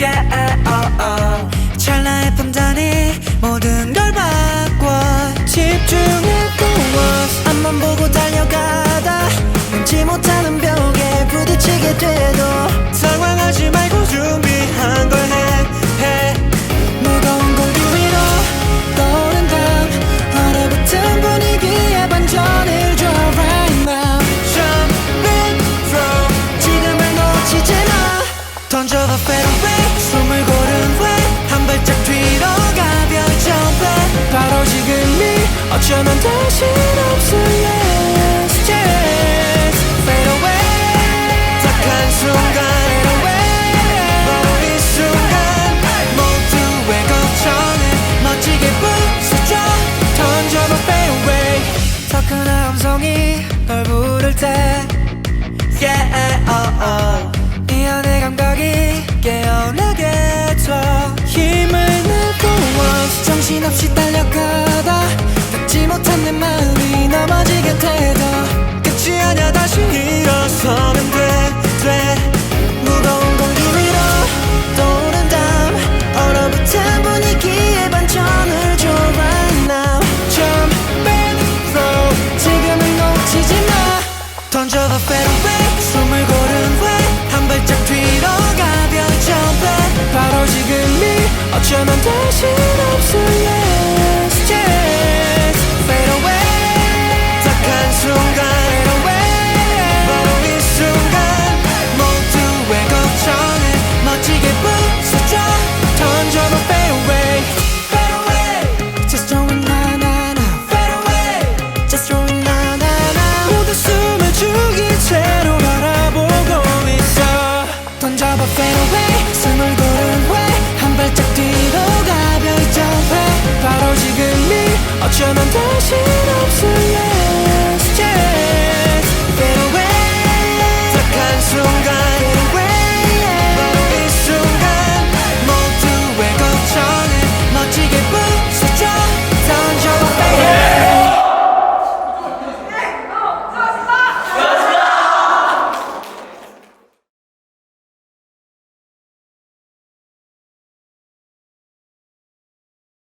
yeah, oh, oh. 찰나의 판단이 모든 걸 바꿔. 집중해 focus 앞만 보고 달려가다. 눈치 못하는 벽에 부딪히게 돼도. 상황하지 말고 준비한 걸 해. 무거운 걸 유미로 떠난 다음 얼어붙은 분위기의 fade away 숨을 고른 후에 한 발짝 뒤로 jump back 바로 지금이 어쩌면 다신 없을 yes yes fade away. 딱한 순간 fade away. 바로 이 순간 모두의 걱정을 멋지게 부숴줘 던져봐 fadeaway 더큰 함성이 널 부를 때. Yeah, oh, oh. 바로 지금이 어쩌면 다신 없을 예 yeah.